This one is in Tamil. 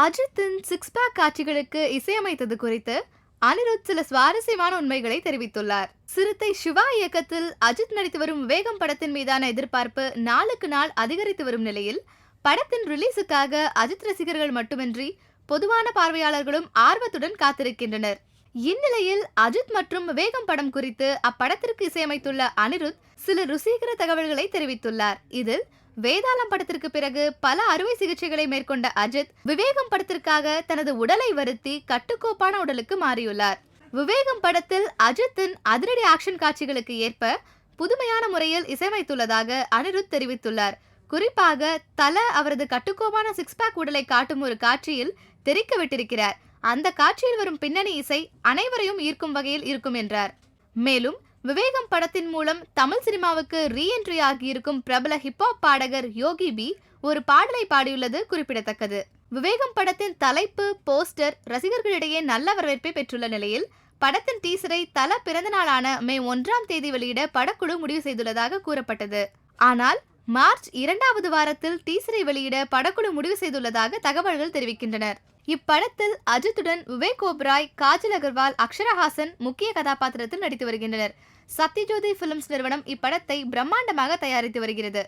அஜித்தின் சிக்ஸ் பேக் காட்சிகளுக்கு இசையமைத்தது குறித்து அனிருத் சில சுவாரஸ்யமான உண்மைகளை தெரிவித்துள்ளார். சிறுத்தை சிவா இயக்கத்தில் அஜித் நடித்து வரும் விவேகம் படத்தின் மீதான எதிர்பார்ப்பு நாளுக்கு நாள் அதிகரித்து வரும் நிலையில் படத்தின் ரிலீஸுக்காக அஜித் ரசிகர்கள் மட்டுமின்றி பொதுவான பார்வையாளர்களும் ஆர்வத்துடன் காத்திருக்கின்றனர். இந்நிலையில் அஜித் மற்றும் விவேகம் படம் குறித்து அப்படத்திற்கு இசையமைத்துள்ள அனிருத் சில ருசிகர தகவல்களை தெரிவித்துள்ளார். இதில் வேதாளம் படத்திற்கு பிறகு பல அறுவை சிகிச்சைகளை மேற்கொண்ட அஜித் விவேகம் படத்திற்காக தனது உடலை வருத்தி கட்டுக்கோப்பான உடலுக்கு மாறியுள்ளார். விவேகம் படத்தில் அஜித்தின் அதிரடி ஆக்ஷன் காட்சிகளுக்கு ஏற்ப புதுமையான முறையில் இசையமைத்துள்ளதாக அனிருத் தெரிவித்துள்ளார். குறிப்பாக தல அவரது கட்டுக்கோப்பான சிக்ஸ் பேக் உடலை காட்டும் ஒரு காட்சியில் தெரிக்க விட்டிருக்கிறார் அந்த காட்சியில் வரும் பின்னணி இசை அனைவரையும் ஈர்க்கும் வகையில் இருக்கும் என்றார். மேலும் விவேகம் படத்தின் மூலம் தமிழ் சினிமாவுக்கு ரீஎன்ட்ரி ஆகியிருக்கும் பிரபல ஹிப்ஹாப் பாடகர் யோகி பி ஒரு பாடலை பாடியுள்ளது குறிப்பிடத்தக்கது. விவேகம் படத்தின் தலைப்பு போஸ்டர் ரசிகர்களிடையே நல்ல வரவேற்பை பெற்றுள்ள நிலையில் படத்தின் டீசரை தல பிறந்த நாளான மே ஒன்றாம் தேதி வெளியிட படக்குழு முடிவு செய்துள்ளதாக கூறப்பட்டது. ஆனால் மார்ச் இரண்டாவது வாரத்தில் டீசரை வெளியிட படக்குழு முடிவு செய்துள்ளதாக தகவல்கள் தெரிவிக்கின்றனர். இப்படத்தில் அஜித்துடன் விவேக் ஓப்ராய் காஜல் அகர்வால் அக்ஷரஹாசன் முக்கிய கதாபாத்திரத்தில் நடித்து வருகின்றனர். சத்யஜோதி பிலிம்ஸ் நிறுவனம் இப்படத்தை பிரம்மாண்டமாக தயாரித்து வருகிறது.